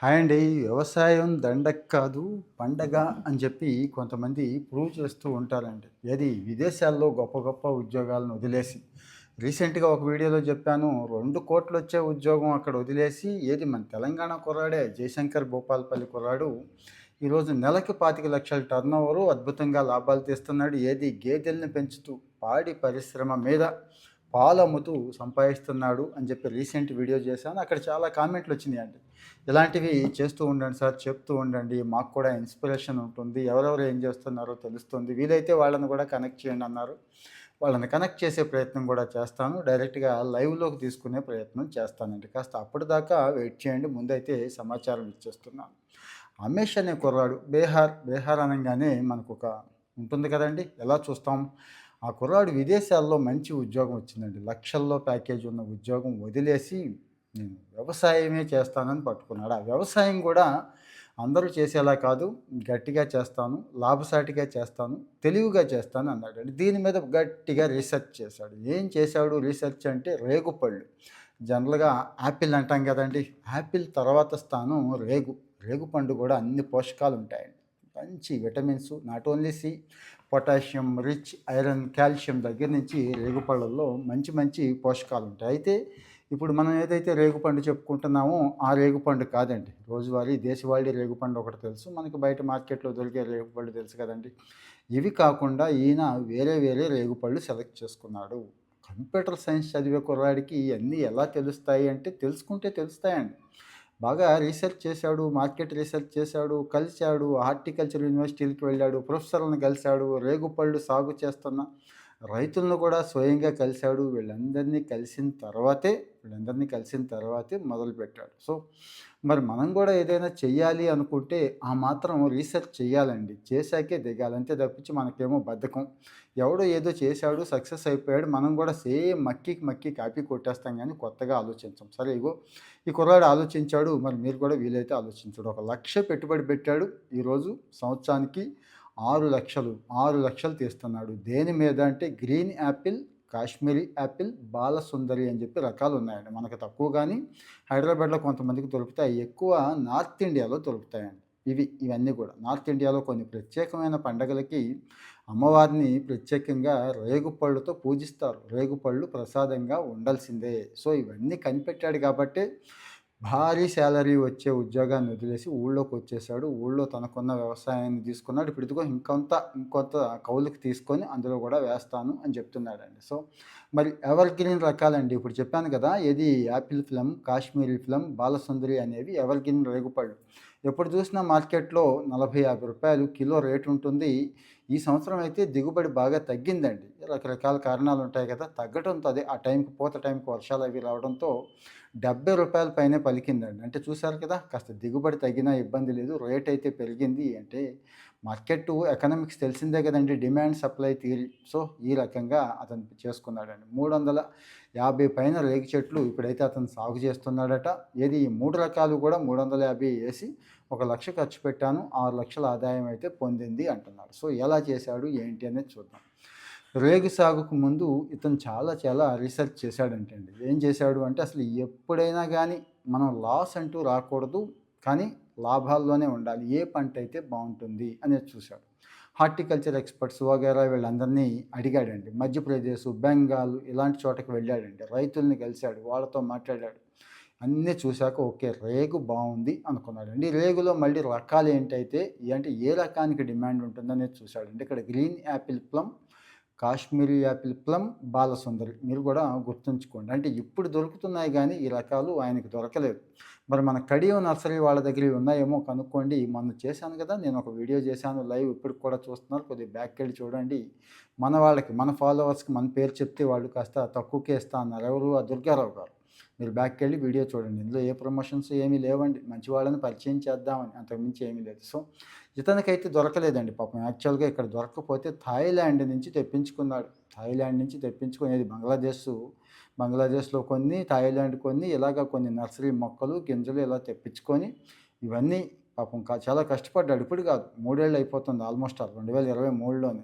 Hi అండి వ్యవసాయం దండగ కాదు పండగ అని చెప్పి కొంతమంది ప్రూవ్ చేస్తూ ఉంటారండి. ఏది విదేశాల్లో గొప్ప గొప్ప ఉద్యోగాలను వదిలేసి. రీసెంట్గా ఒక వీడియోలో చెప్పాను రెండు కోట్లు వచ్చే ఉద్యోగం అక్కడ వదిలేసి ఏది మన తెలంగాణ కుర్రాడే జయశంకర్ భూపాల్పల్లి కుర్రాడు ఈరోజు నెలకి పాతిక లక్షల టర్న్ ఓవరు అద్భుతంగా లాభాలు తీస్తున్నాడు. ఏది గేదెల్ని పెంచుతూ పాడి పరిశ్రమ మీద పాలు అమ్ముతూ సంపాదిస్తున్నాడు అని చెప్పి రీసెంట్ వీడియో చేశాను. అక్కడ చాలా కామెంట్లు వచ్చినాయి అండి ఇలాంటివి చేస్తూ ఉండండి సార్ చెప్తూ ఉండండి. మాకు కూడా ఇన్స్పిరేషన్ ఉంటుంది. ఎవరెవరు ఏం చేస్తున్నారో తెలుస్తుంది. వీలైతే వాళ్ళని కూడా కనెక్ట్ చేయండి అన్నారు. వాళ్ళని కనెక్ట్ చేసే ప్రయత్నం కూడా చేస్తాను. డైరెక్ట్గా లైవ్లోకి తీసుకునే ప్రయత్నం చేస్తానండి. కాస్త అప్పటిదాకా వెయిట్ చేయండి. ముందైతే సమాచారం ఇచ్చేస్తున్నాను. అమేష్ అనే కుర్రాడు బీహార్ బీహార్ అనగానే మనకు ఒక ఉంటుంది కదండి. ఎలా చూస్తాం? ఆ కుర్రాడు విదేశాల్లో మంచి ఉద్యోగం వచ్చిందండి. లక్షల్లో ప్యాకేజ్ ఉన్న ఉద్యోగం వదిలేసి నేను వ్యవసాయమే చేస్తానని పట్టుకున్నాడు. ఆ వ్యవసాయం కూడా అందరూ చేసేలా కాదు. గట్టిగా చేస్తాను లాభసాటిగా చేస్తాను తెలివిగా చేస్తాను అన్నాడు. దీని మీద గట్టిగా రీసెర్చ్ చేశాడు. ఏం చేశాడు? రీసెర్చ్ అంటే రేగుపళ్ళు జనరల్గా యాపిల్ అంటాం కదండి. యాపిల్ తర్వాత స్థానం రేగు. రేగు పండు కూడా అన్ని పోషకాలు ఉంటాయండి. మంచి vitamins not only C potassium rich iron calcium దగ్గర నుంచి రేగుపళ్ళల్లో మంచి మంచి పోషకాలు ఉంటాయి. అయితే ఇప్పుడు మనం ఏదైతే రేగుపండు చెప్పుకుంటున్నామో ఆ రేగుపండు కాదండి. రోజువారీ దేశవాళీ రేగుపండు ఒకటి తెలుసు. మనకి బయట మార్కెట్లో దొరికే రేగుపళ్ళు తెలుసు కదండి. ఇవి కాకుండా ఈయన వేరే వేరే రేగుపళ్ళు సెలెక్ట్ చేసుకున్నాడు. కంప్యూటర్ సైన్స్ చదివే కుర్రాడికి ఇవన్నీ ఎలా తెలుస్తాయి అంటే తెలుసుకుంటే తెలుస్తాయండి. బాగా రీసెర్చ్ చేశాడు మార్కెట్ రీసెర్చ్ చేశాడు కలిశాడు హార్టికల్చర్ యూనివర్సిటీలకు వెళ్ళాడు ప్రొఫెసర్లను కలిశాడు రేగుపళ్ళు సాగు చేస్తున్న రైతులను కూడా స్వయంగా కలిశాడు. వీళ్ళందరినీ కలిసిన తర్వాతే వీళ్ళందరినీ కలిసిన తర్వాతే మొదలుపెట్టాడు సో మరి మనం కూడా ఏదైనా చెయ్యాలి అనుకుంటే ఆ మాత్రం రీసెర్చ్ చేయాలండి చేశాకే దిగాలి. అంతే తప్పించి మనకేమో బద్ధకం. ఎవడో ఏదో చేశాడు సక్సెస్ అయిపోయాడు. మనం కూడా సేమ్ మక్కికి మక్కి కాపీ కొట్టేస్తాం కానీ కొత్తగా ఆలోచించాం. సరే ఇగో ఈ కుర్రాడు ఆలోచించాడు. మరి మీరు కూడా వీలైతే ఆలోచించాడు. ఒక లక్ష పెట్టుబడి పెట్టాడు ఈరోజు సంవత్సరానికి. ఆరు లక్షలు ఆరు లక్షలు తీస్తున్నాడు. దేని మీద అంటే green apple Kashmiri apple Balasundari అని చెప్పి రకాలు ఉన్నాయండి. మనకు తక్కువ కానీ హైదరాబాద్లో కొంతమందికి దొరుకుతాయి. ఎక్కువ నార్త్ ఇండియాలో దొరుకుతాయండి. ఇవి ఇవన్నీ కూడా. నార్త్ ఇండియాలో కొన్ని ప్రత్యేకమైన పండగలకి అమ్మవారిని ప్రత్యేకంగా రేగుపళ్ళుతో పూజిస్తారు. రేగుపళ్ళు ప్రసాదంగా ఉండాల్సిందే. సో ఇవన్నీ కనిపెట్టాడు కాబట్టి భారీ శాలరీ వచ్చే ఉద్యోగాన్ని వదిలేసి ఊళ్ళోకి వచ్చేసాడు. ఊళ్ళో తనకున్న వ్యవసాయాన్ని తీసుకున్నాడు. ఇప్పుడు ఇదిగో ఇంకొంత ఇంకొంత కౌలుకి తీసుకొని అందులో కూడా వేస్తాను అని చెప్తున్నాడండి. సో మరి ఎవర్ గ్రీన్ రకాలండి? ఇప్పుడు చెప్పాను కదా ఏది apple plum Kashmiri plum Balasundari అనేవి ఎవర్ గ్రీన్ రేగుపళ్ళు. ఎప్పుడు చూసినా మార్కెట్లో నలభై యాభై రూపాయలు కిలో రేటు ఉంటుంది. ఈ సంవత్సరం అయితే దిగుబడి బాగా తగ్గిందండి. రకరకాల కారణాలు ఉంటాయి కదా తగ్గడంతో అదే ఆ టైంకి పూత టైంకి వర్షాలు అవి రావడంతో డెబ్బై రూపాయల పైనే పలికిందండి. అంటే చూసారు కదా కాస్త దిగుబడి తగ్గినా ఇబ్బంది లేదు రేట్ అయితే పెరిగింది అంటే మార్కెట్ ఎకనామిక్స్ తెలిసిందే కదండి డిమాండ్ సప్లై థియరీ సో ఈ రకంగా అతను చేసుకున్నాడండి. మూడు వందల యాభై పైన రేగి చెట్లు ఇప్పుడైతే అతను సాగు చేస్తున్నాడట. ఏది ఈ మూడు రకాలు కూడా మూడు వందల యాభై వేసి ఒక లక్ష ఖర్చు పెట్టాను ఆరు లక్షల ఆదాయం అయితే పొందింది అంటున్నాడు. సో ఎలా చేశాడు ఏంటి అనేది చూద్దాం. రేగు సాగుకు ముందు ఇతను చాలా చాలా రీసెర్చ్ చేశాడంటే అండి. ఏం చేశాడు అంటే అసలు ఎప్పుడైనా కానీ మనం లాస్ అంటూ రాకూడదు కానీ లాభాల్లోనే ఉండాలి. ఏ పంట అయితే బాగుంటుంది అనేది చూశాడు. హార్టికల్చర్ ఎక్స్పర్ట్స్ వగేరా వీళ్ళందరినీ అడిగాడండి. మధ్యప్రదేశ్ బెంగాల్ ఇలాంటి చోటకి వెళ్ళాడండి. రైతుల్ని కలిశాడు వాళ్ళతో మాట్లాడాడు. అన్నీ చూశాక ఓకే రేగు బాగుంది అనుకున్నాడండి. రేగులో మళ్ళీ రకాలు ఏంటైతే అంటే ఏ రకానికి డిమాండ్ ఉంటుందనేది చూశాడండి. ఇక్కడ green apple plum Kashmiri apple plum Balasundari. మీరు కూడా గుర్తుంచుకోండి. అంటే ఇప్పుడు దొరుకుతున్నాయి కానీ ఈ రకాలు ఆయనకి దొరకలేదు. మరి మన కడియం నర్సరీ వాళ్ళ దగ్గర ఉన్నాయేమో కనుక్కోండి. మొన్న చేశాను కదా నేను ఒక వీడియో చేశాను లైవ్. ఇప్పుడు కూడా చూస్తున్నారు. కొద్దిగా బ్యాక్ వెళ్ళి చూడండి. మన వాళ్ళకి మన ఫాలోవర్స్కి మన పేరు చెప్తే వాళ్ళు కాస్త తక్కువకే ఇస్తా అన్నారు. ఎవరు? ఆ దుర్గారావు గారు. మీరు బ్యాక్ వెళ్ళి వీడియో చూడండి. ఇందులో ఏ ప్రమోషన్స్ ఏమీ లేవండి. మంచి వాళ్ళని పరిచయం చేద్దామని అంతకుమించి ఏమీ లేదు. సో ఇతనికైతే దొరకలేదండి పాపం. యాక్చువల్గా ఇక్కడ దొరకకపోతే థాయిలాండ్ నుంచి తెప్పించుకున్నాడు. థాయిలాండ్ నుంచి తెప్పించుకునేది బంగ్లాదేశ్. బంగ్లాదేశ్లో కొన్ని థాయిలాండ్ కొన్ని ఇలాగ కొన్ని నర్సరీ మొక్కలు గింజలు ఇలా తెప్పించుకొని ఇవన్నీ పాపం చాలా కష్టపడ్డాడు. ఇప్పుడు కాదు మూడేళ్ళు అయిపోతుంది ఆల్మోస్ట్ రెండు వేల ఇరవై మూడులోనే.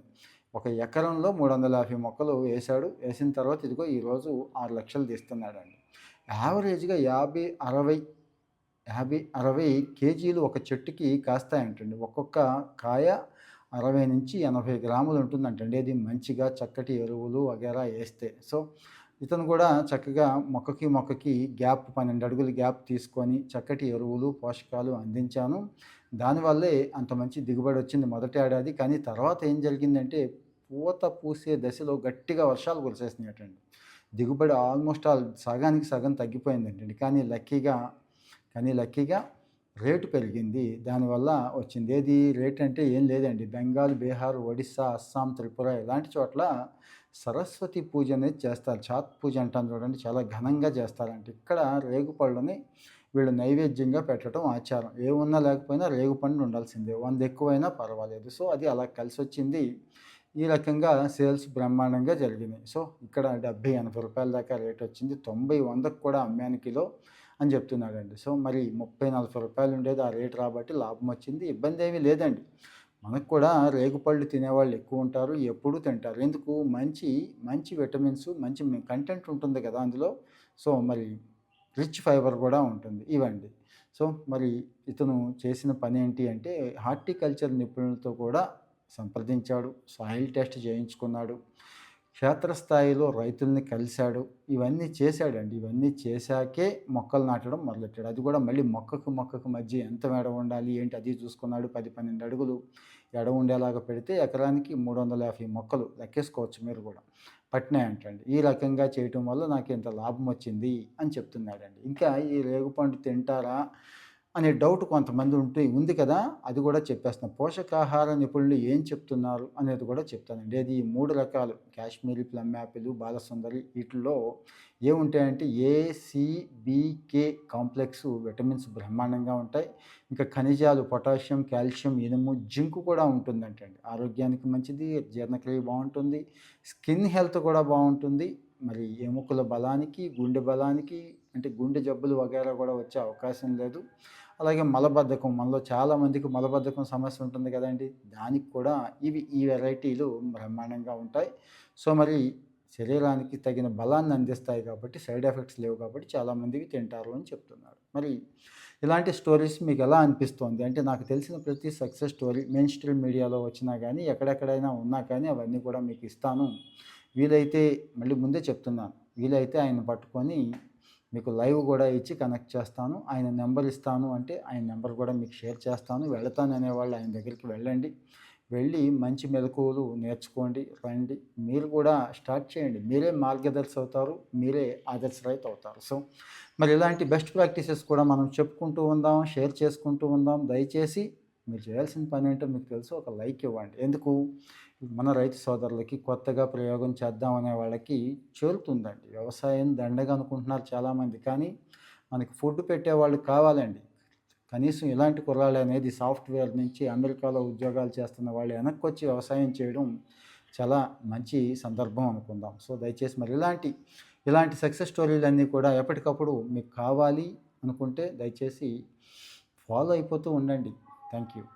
ఒక ఎకరంలో మూడు వందల యాభై మొక్కలు వేశాడు. వేసిన తర్వాత ఇదిగో ఈరోజు ఆరు లక్షలు తీస్తున్నాడండి. యావరేజ్గా యాభై అరవై యాభై అరవై కేజీలు ఒక చెట్టుకి కాస్తాయంటండి. ఒక్కొక్క కాయ అరవై నుంచి ఎనభై గ్రాములు ఉంటుందంటండి. ఇది మంచిగా చక్కటి ఎరువులు వగేరా వేస్తే. సో ఇతను కూడా చక్కగా మొక్కకి మొక్కకి గ్యాప్ పన్నెండు అడుగులు గ్యాప్ తీసుకొని చక్కటి ఎరువులు పోషకాలు అందించాను. దానివల్లే అంత మంచి దిగుబడి వచ్చింది మొదటి ఏడాది. కానీ తర్వాత ఏం జరిగిందంటే పూత పూసే దశలో గట్టిగా వర్షాలు కురిసేసినాయటండి. దిగుబడి ఆల్మోస్ట్ ఆల్ సగానికి సగం తగ్గిపోయిందంటండి. కానీ లక్కీగా కానీ లక్కీగా రేటు పెరిగింది. దానివల్ల వచ్చింది ఏది రేట్ అంటే ఏం లేదండి. బెంగాల్ బీహార్ ఒడిస్సా అస్సాం త్రిపుర ఇలాంటి చోట్ల సరస్వతి పూజ అనేది చేస్తారు. చాత్ పూజ అంటాను చూడండి. చాలా ఘనంగా చేస్తారంట. ఇక్కడ రేగుపళ్ళని వీళ్ళు నైవేద్యంగా పెట్టడం ఆచారం. ఏమున్నా లేకపోయినా రేగుపండు ఉండాల్సిందే. వంద ఎక్కువైనా పర్వాలేదు. సో అది అలా కలిసి వచ్చింది ఈ రకంగా సేల్స్ బ్రహ్మాండంగా జరిగినాయి సో ఇక్కడ డెబ్బై ఎనభై రూపాయల దాకా రేట్ వచ్చింది. తొంభై వందకు కూడా అమ్మాను కిలో. అని చెప్తున్నాడండి. సో మరి ముప్పై నలభై రూపాయలు ఉండేది ఆ రేటు రాబట్టి లాభం వచ్చింది. ఇబ్బంది ఏమీ లేదండి. మనకు కూడా రేగుపళ్ళు తినేవాళ్ళు ఎక్కువ ఉంటారు ఎప్పుడూ తింటారు. ఎందుకు? మంచి మంచి విటమిన్స్ మంచి కంటెంట్ ఉంటుంది కదా అందులో. సో మరి రిచ్ ఫైబర్ కూడా ఉంటుంది ఇవండి. సో మరి ఇతను చేసిన పని ఏంటి అంటే హార్టికల్చర్ నిపుణులతో కూడా సంప్రదించాడు. Soil test చేయించుకున్నాడు. క్షేత్రస్థాయిలో రైతుల్ని కలిశాడు. ఇవన్నీ చేశాడండి. ఇవన్నీ చేశాకే మొక్కలు నాటడం మొదలెట్టాడు. అది కూడా మళ్ళీ మొక్కకు మొక్కకు మధ్య ఎంత మేడ ఉండాలి? ఏంటి? అది చూసుకున్నాడు పది పన్నెండు అడుగులు ఎడ ఉండేలాగా పెడితే ఎకరానికి మూడు వందల యాభై మొక్కలు లెక్కేసుకోవచ్చు మీరు కూడా. పట్టినాయంటండి ఈ రకంగా చేయటం వల్ల నాకు ఇంత లాభం వచ్చింది అని చెప్తున్నాడండి. ఇంకా ఈ రేగుపండు తింటారా? అనే డౌట్ కొంతమంది ఉంటే ఉంది కదా అది కూడా చెప్పేస్తాను పోషకాహార నిపుణులు ఏం చెప్తున్నారు? అనేది కూడా చెప్తానండి. అది ఈ మూడు రకాలు. కాశ్మీరీ ప్లమ్ యాపిల్ బాలసుందరి వీటిల్లో ఏముంటాయంటే ఏసీబీకే కాంప్లెక్స్ విటమిన్స్ బ్రహ్మాండంగా ఉంటాయి. ఇంకా ఖనిజాలు పొటాషియం కాల్షియం ఇనుము జింక్ కూడా ఉంటుందంటండి. ఆరోగ్యానికి మంచిది జీర్ణక్రియ బాగుంటుంది స్కిన్ హెల్త్ కూడా బాగుంటుంది. మరి ఎముకల బలానికి గుండె బలానికి అంటే గుండె జబ్బులు వగేరా కూడా వచ్చే అవకాశం లేదు. అలాగే మలబద్ధకం మనలో చాలామందికి మలబద్ధకం సమస్య ఉంటుంది కదండి. దానికి కూడా ఇవి ఈ వెరైటీలు బ్రహ్మాండంగా ఉంటాయి. సో మరి శరీరానికి తగిన బలాన్ని అందిస్తాయి కాబట్టి సైడ్ ఎఫెక్ట్స్ లేవు కాబట్టి చాలామందికి తింటారు అని చెప్తున్నారు. మరి ఇలాంటి స్టోరీస్ మీకు ఎలా అనిపిస్తుంది? అంటే నాకు తెలిసిన ప్రతి సక్సెస్ స్టోరీ మెయిన్ స్ట్రీమ్ మీడియాలో వచ్చినా కానీ ఎక్కడెక్కడైనా ఉన్నా కానీ అవన్నీ కూడా మీకు ఇస్తాను. వీలైతే మళ్ళీ ముందే చెప్తున్నాను. వీలైతే ఆయన పట్టుకొని మీకు లైవ్ కూడా ఇచ్చి కనెక్ట్ చేస్తాను. ఆయన నెంబర్ ఇస్తాను అంటే ఆయన నెంబర్ కూడా మీకు షేర్ చేస్తాను. వెళతాను అనేవాళ్ళు ఆయన దగ్గరికి వెళ్ళండి. వెళ్ళి మంచి మెలకువలు నేర్చుకోండి రండి. మీరు కూడా స్టార్ట్ చేయండి. మీరే మార్గదర్శి అవుతారు మీరే ఆదర్శ అవుతారు. సో మరి ఇలాంటి బెస్ట్ ప్రాక్టీసెస్ కూడా మనం చెప్పుకుంటూ ఉందాం షేర్ చేసుకుంటూ ఉందాం. దయచేసి మీరు చేయాల్సిన పని ఏంటో మీకు తెలుసు ఒక లైక్ ఇవ్వండి. ఎందుకు? మన రైతు సోదరులకి కొత్తగా ప్రయోగం చేద్దాం అనే వాళ్ళకి చేరుతుందండి. వ్యవసాయం దండగా అనుకుంటున్నారు చాలామంది. కానీ మనకి ఫుడ్ పెట్టేవాళ్ళు కావాలండి. కనీసం ఇలాంటి కుర్రాళ్ళు అనేది సాఫ్ట్వేర్ నుంచి అమెరికాలో ఉద్యోగాలు చేస్తున్న వాళ్ళు వెనక్కి వచ్చి వ్యవసాయం చేయడం చాలా మంచి సందర్భం అనుకుందాం. సో దయచేసి మరి ఇలాంటి ఇలాంటి సక్సెస్ స్టోరీలన్నీ కూడా ఎప్పటికప్పుడు మీకు కావాలి అనుకుంటే దయచేసి ఫాలో అయిపోతూ ఉండండి. Thank you.